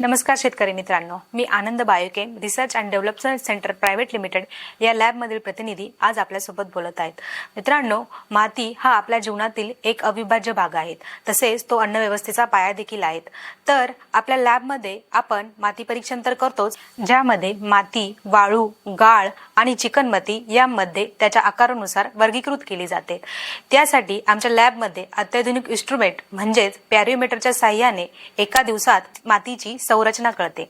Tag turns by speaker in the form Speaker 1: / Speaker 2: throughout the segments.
Speaker 1: नमस्कार शेतकरी मित्रांनो. मी Anand biochem research and development centre private limited या लॅबमधील प्रतिनिधी आज आपल्यासोबत बोलत आहेत. मित्रांनो माती हा आपल्या जीवनातील एक अविभाज्य भाग आहे. तसेच तो अन्नव्यवस्थेचा पाया देखील आहे तर आपल्या लॅबमध्ये आपण माती परीक्षण तर करतोच ज्यामध्ये माती वाळू गाळ आणि चिकनमाती यामध्ये त्याच्या आकारानुसार वर्गीकृत केली जाते. त्यासाठी आमच्या लॅबमध्ये अत्याधुनिक इन्स्ट्रुमेंट म्हणजेच पॅरिओमीटरच्या साह्याने एका दिवसात मातीची संरचना कळते.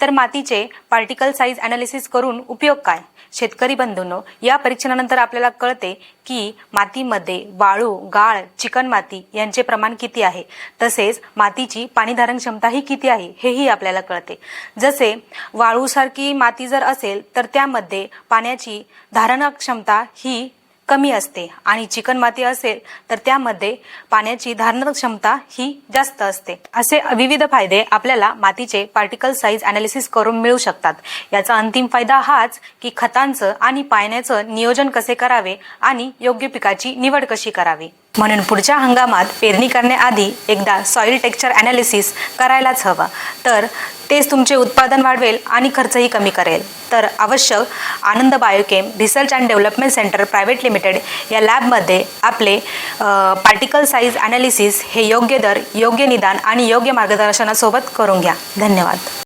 Speaker 1: तर मातीचे पार्टिकल साईज अनालिसिस करून उपयोग काय? शेतकरी बंधूंनो या परीक्षणानंतर आपल्याला कळते की मातीमध्ये वाळू गाळ चिकन माती यांचे प्रमाण किती आहे. तसेच मातीची पाणीधारण क्षमता ही किती आहे हेही आपल्याला कळते. जसे वाळूसारखी माती जर असेल तर त्यामध्ये पाण्याची धारण क्षमता ही कमी असते आणि चिकन माती असेल तर त्यामध्ये पाण्याची धारण क्षमता ही जास्त असते. असे विविध फायदे आपल्याला मातीचे पार्टिकल साईज अनालिसिस करून मिळू शकतात. याचा अंतिम फायदा हाच की खतांचं आणि पाण्याचं नियोजन कसे करावे आणि योग्य पिकाची निवड कशी करावी. म्हणून पुढच्या हंगामात पेरणी करण्याआधी एकदा सॉइल टेक्स्चर अनालिसिस करायलाच हवं. तर तेच तुमचे उत्पादन वाढवेल आणि खर्चही कमी करेल. तर आवश्यक Anand biochem research and development centre private limited या लॅबमध्ये आपले पार्टिकल साईज अनालिसिस हे योग्य दर योग्य निदान आणि योग्य मार्गदर्शनासोबत करून घ्या. धन्यवाद.